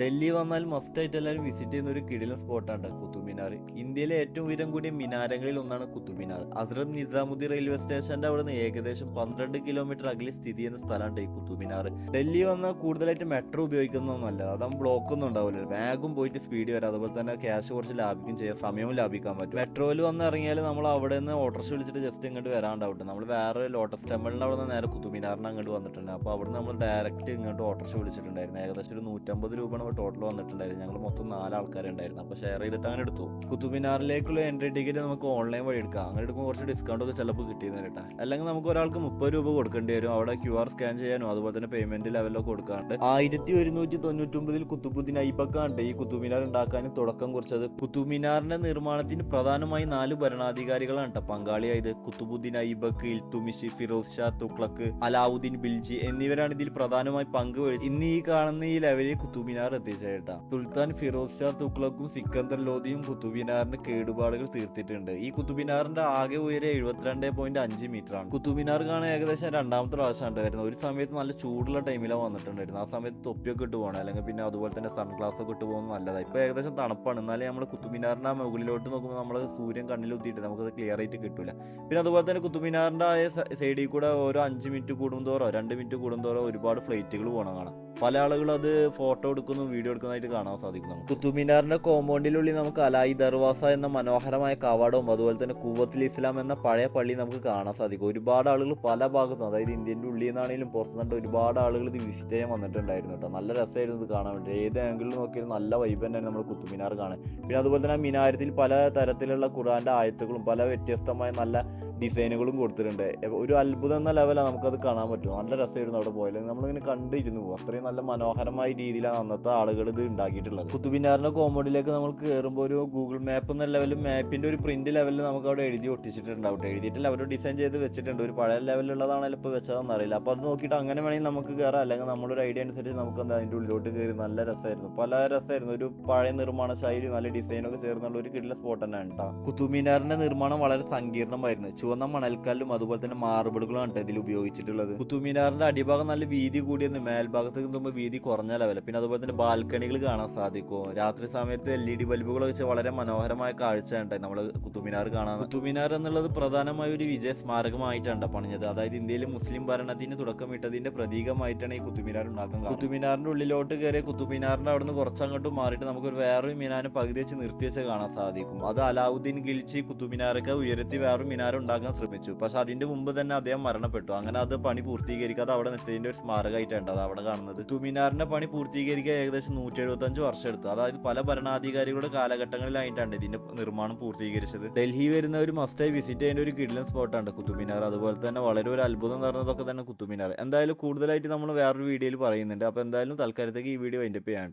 ഡൽഹി വന്നാൽ മസ്റ്റായിട്ട് എല്ലാവരും വിസിറ്റ് ചെയ്യുന്ന ഒരു കിടിലൻ സ്പോട്ടാണ് കുത്തുബ് മിനാർ. ഇന്ത്യയിലെ ഏറ്റവും ഉയരം കൂടിയ മിനാരങ്ങളിൽ ഒന്നാണ് കുത്തുബ് മിനാർ. ഹസ്രത് നിസാമുദ്ദി റെയിൽവേ സ്റ്റേഷന്റെ അവിടുന്ന് ഏകദേശം പന്ത്രണ്ട് കിലോമീറ്റർ അകലെ സ്ഥിതി ചെയ്യുന്ന സ്ഥലമാണ് ഈ കുത്തുബ് മിനാർ. ഡൽഹി വന്നാൽ കൂടുതലായിട്ട് മെട്രോ ഉപയോഗിക്കുന്നതൊന്നുമല്ല. അതാകുമ്പോൾ ബ്ലോക്ക് ഒന്നും ഉണ്ടാവില്ല വേഗം പോയിട്ട് സ്പീഡ് വരാം. അതുപോലെ തന്നെ ക്യാഷ് കുറച്ച് ലാഭിക്കും ചെയ്യാം. സമയവും ലാഭിക്കാൻ പറ്റും. മെട്രോയിൽ വന്ന് ഇറങ്ങിയാൽ നമ്മൾ അവിടെ നിന്ന് ഓട്ടോറിക്ഷ വിളിച്ചിട്ട് ജസ്റ്റ് ഇങ്ങോട്ട് വരാണ്ടാവട്ടെ. നമ്മൾ വേറെ ലോട്ടസ് ടെമ്പിളിന്റെ അവിടെ നിന്ന് നേരെ കുത്തുബ് മിനാറിന് അങ്ങോട്ട് വന്നിട്ടുണ്ട്. അപ്പോൾ അവിടെ നമ്മൾ ഡയറക്റ്റ് ഇങ്ങോട്ട് ഓട്ടോറിക്ഷ വിളിച്ചിട്ടുണ്ടായിരുന്നു. ഏകദേശം ഒരു നൂറ്റമ്പത് രൂപയാണ് ടോട്ടൽ വന്നിട്ടുണ്ടായിരുന്നു. ഞങ്ങൾ മൊത്തം നാലാൾക്കാരുണ്ടായിരുന്നു അപ്പോൾ ഷെയർ ചെയ്തിട്ട് അങ്ങനെ എടുത്തു. കുത്തുബിനാറിലേക്കുള്ള എൻട്രി ടിക്കറ്റ് നമുക്ക് ഓൺലൈൻ വഴി എടുക്കാം. അങ്ങനെ എടുക്കുമ്പോൾ കുറച്ച് ഡിസ്കൗണ്ട് ഒക്കെ ചിലപ്പോൾ കിട്ടിയെന്ന് കേട്ടാ. അല്ലെങ്കിൽ നമുക്ക് ഒരാൾക്ക് മുപ്പത് രൂപ കൊടുക്കേണ്ടി വരും. അവിടെ ക്യു ആർ സ്കാൻ ചെയ്യാനും അതുപോലെ തന്നെ പേയ്മെന്റ് ലെവലൊക്കെ കൊടുക്കാണ്ട്. ആയിരത്തി ഒരുന്നൂറ്റി തൊണ്ണൂറ്റൊമ്പതിൽ കുത്തുബുദ്ദീൻ ഐബക്കാണ്ട് ഈ കുത്തുബിനാർ ഉണ്ടാക്കാൻ തുടക്കം കുറിച്ചത് കുത്തുബിനാറിന്റെ നിർമ്മാണത്തിന് പ്രധാനമായി നാല് ഭരണാധികാരികളാണ് കേട്ടോ. പങ്കാളിയായത് കുത്തുബുദ്ദീൻ ഐബക്ക് ഇൽത്തുമിഷി ഫിറോസ് ഷാ തുക്ലക്ക് അലാവുദ്ദീൻ ബിൽജി എന്നിവരാണ് ഇതിൽ പ്രധാനമായി പങ്കുവഹിച്ചത്. ഇന്ന് ഈ കാണുന്ന ഈ ലെവലിൽ കുത്തുബ് മിനാർ എത്തിച്ചേട്ടാ സുൽത്താൻ ഫിറോസ് ഷാ തുക്ലക്കും സിക്കന്ദർ ലോധിയും കുത്തുബിനാറിന് കേടുപാടുകൾ തീർത്തിട്ടുണ്ട്. ഈ കുത്തുബിനാറിന്റെ ആകെ ഉയരം എഴുപത്തിരണ്ട് പോയിന്റ് അഞ്ച് മീറ്റർ ആണ് കുത്തുബിനാർ കാണാൻ ഏകദേശം രണ്ടാമത്തെ പ്രാവശ്യമാണ് വരുന്നത്. ഒരു സമയത്ത് നല്ല ചൂടുള്ള ടൈമിലാണ് വന്നിട്ടുണ്ടായിരുന്നു ആ സമയത്ത് തൊപ്പിയൊക്കെ ഇട്ട് പോകണം അല്ലെങ്കിൽ പിന്നെ അതുപോലെ തന്നെ സൺഗ്ലാസ് ഒക്കെ ഇട്ട് പോകുന്നത് നല്ലതാണ് ഇപ്പൊ ഏകദേശം തണുപ്പാണ്. എന്നാലും നമ്മൾ കുത്തുബിനാറിന്റെ മുകളിലോട്ട് നോക്കുമ്പോൾ നമ്മൾ സൂര്യൻ കണ്ണിൽ കുത്തിയിട്ട് നമുക്കത് ക്ലിയർ ആയിട്ട് കിട്ടില്ല പിന്നെ അതുപോലെ തന്നെ കുത്തുബിനാറിന്റെ ആ സൈഡിൽ കൂടെ ഓരോ അഞ്ച് മിനിറ്റ് കൂടുന്തോറോ രണ്ട് മിനിറ്റ് കൂടുന്തോറോ ഒരുപാട് ഫ്ലൈറ്റുകൾ പോകണം കാണാം പല ആളുകളും അത് ഫോട്ടോ എടുക്കുന്നു വീഡിയോ എടുക്കുന്നതായിട്ട് കാണാൻ സാധിക്കും നമുക്ക്. കുത്തുമിനാറിന്റെ കോമ്പൗണ്ടിനുള്ളിൽ നമുക്ക് അലായി ദർവാസ എന്ന മനോഹരമായ കവാടവും അതുപോലെ തന്നെ കൂവത്തിൽ ഇസ്ലാം എന്ന പഴയ പള്ളി നമുക്ക് കാണാൻ സാധിക്കും. ഒരുപാട് ആളുകൾ പല ഭാഗത്തും അതായത് ഇന്ത്യന്റെ ഉള്ളിൽ നിന്നാണെങ്കിലും പുറത്തുനിന്നുണ്ട് ഒരുപാട് ആളുകൾ ഇത് വിസിറ്റ് ചെയ്യാൻ വന്നിട്ടുണ്ടായിരുന്നു കേട്ടോ. നല്ല രസമായിരുന്നു ഇത് കാണാൻ വേണ്ടി. ഏത് ആംഗിളിൽ നോക്കിയാലും നല്ല വൈബ് തന്നെയാണ് നമ്മൾ കുത്തുമിനാർ കാണാൻ. പിന്നെ അതുപോലെ തന്നെ മിനാരത്തിൽ പല തരത്തിലുള്ള ഖുറാന്റെ ആയത്തുകളും പല വ്യത്യസ്തമായ നല്ല ഡിസൈനുകളും കൊടുത്തിട്ടുണ്ട്. ഒരു അത്ഭുതം എന്ന ലെവലാണ് നമുക്കത് കാണാൻ പറ്റും. നല്ല രസമായിരുന്നു അവിടെ പോയാൽ. നമ്മളിങ്ങനെ കണ്ടിരുന്നു അത്രയും നല്ല മനോഹരമായ രീതിയിലാണ് അന്നത്തെ ആളുകൾ ഇത് ഉണ്ടാക്കിയിട്ടുള്ളത്. കുത്തുബിനാറിന്റെ കോമ്പൗണ്ടിലേക്ക് നമ്മൾ കയറുമ്പോൾ ഒരു ഗൂഗിൾ മാപ്പ് എന്ന ലെവലിൽ മാപ്പിന്റെ ഒരു പ്രിന്റ് ലെവലിൽ നമുക്ക് അവിടെ എഴുതി ഒട്ടിച്ചിട്ടുണ്ടാവും എഴുതിയിട്ടില്ല അവർ ഡിസൈൻ ചെയ്ത് വെച്ചിട്ടുണ്ട്. ഒരു പഴയ ലെവലിലുള്ളതാണല്ലോ ഇപ്പോൾ വെച്ചതെന്ന് അറിയില്ല. അപ്പോൾ അത് നോക്കിയിട്ട് അങ്ങനെ വേണമെങ്കിൽ നമുക്ക് കയറാം അല്ലെങ്കിൽ നമ്മളൊരു ഐഡിയ അനുസരിച്ച് നമുക്ക് എന്താ അതിന്റെ ഉള്ളിലോട്ട് കയറി നല്ല രസമായിരുന്നു. പല രസമായിരുന്നു. ഒരു പഴയ നിർമ്മാണ ശൈലി നല്ല ഡിസൈനൊക്കെ ചേർന്നുള്ള ഒരു കിടില സ്പോട്ട് തന്നെയാണ് കേട്ടോ കുത്തുമിനാറിന്റെ നിർമ്മാണം വളരെ സങ്കീർണമായിരുന്നു. ചുവന്ന മണൽക്കല്ലും അതുപോലെ തന്നെ മാർബിളുകളാണ് ട്ടോ ഇതിൽ ഉപയോഗിച്ചിട്ടുള്ളത്. കുത്തുമിനാറിന്റെ അടിഭാഗം നല്ല വീതി കൂടിയെന്ന് മേൽഭാഗത്ത് നിന്നുമ്പോൾ വീതി കുറഞ്ഞ ലെവൽ പിന്നെ അതുപോലെ തന്നെ ബാൽക്കണികൾ കാണാൻ സാധിക്കും. രാത്രി സമയത്ത് എൽ ഇ ഡി ബൾബുകൾ വെച്ച് വളരെ മനോഹരമായ കാഴ്ച ഉണ്ടായി നമ്മൾ കുത്തുമിനാർ കാണാൻ കുത്തുമിനാർ എന്നുള്ളത് പ്രധാനമായ ഒരു വിജയ സ്മാരകമായിട്ടാണ് പണിഞ്ഞത്. അതായത് ഇന്ത്യയിൽ മുസ്ലിം ഭരണത്തിന് തുടക്കമിട്ടതിന്റെ പ്രതീകമായിട്ടാണ് ഈ കുത്തുമിനാർ ഉണ്ടാക്കുന്നത് കുത്തുമിനാറിന്റെ ഉള്ളിലോട്ട് കയറിയ കുത്തുമിനാറിന്റെ അവിടുന്ന് കുറച്ചങ്ങോട്ട് മാറിയിട്ട് നമുക്ക് വേറൊരു മിനാരം പകുതി വെച്ച് നിർത്തി വെച്ച് കാണാൻ സാധിക്കും. അത് അലാവുദ്ദീൻ ഗിൽച്ചി കുത്തുമിനാറൊക്കെ ഉയർത്തി വേറൊരു മിനാരം ഉണ്ടാക്കാൻ ശ്രമിച്ചു. പക്ഷെ അതിന്റെ മുമ്പ് തന്നെ അദ്ദേഹം മരണപ്പെട്ടു. അങ്ങനെ അത് പണി പൂർത്തീകരിക്കാതെ അവിടെ നിൽത്തതിന്റെ ഒരു സ്മാരകമായിട്ടാണ് അത് അവിടെ കാണുന്നത്. കുത്തുമിനാറിന്റെ പണി പൂർത്തീകരിക്കാൻ ഏകദേശം നൂറ്റി എഴുപത്തഞ്ച് വർഷം എടുത്തു. അതായത് പല ഭരണാധികാരികളുടെ കാലഘട്ടങ്ങളിലായിട്ടാണ് ഇതിന്റെ നിർമ്മാണം പൂർത്തീകരിച്ചത്. ഡൽഹി വരുന്ന ഒരു മസ്റ്റായി വിസിറ്റ് ചെയ്യേണ്ട ഒരു കിഡ്ലൻ സ്പോട്ടാണ് കുത്തുമിനാർ അതുപോലെ തന്നെ വളരെ ഒരു അത്ഭുതം നിറഞ്ഞതൊക്കെ തന്നെ കുത്തുമിനാർ എന്തായാലും കൂടുതലായിട്ട് നമ്മൾ വേറൊരു വീഡിയോയിൽ പറയുന്നുണ്ട്. അപ്പോൾ എന്തായാലും തൽക്കാലത്തേക്ക് ഈ വീഡിയോ അതിന്റെ ചെയ്യാൻ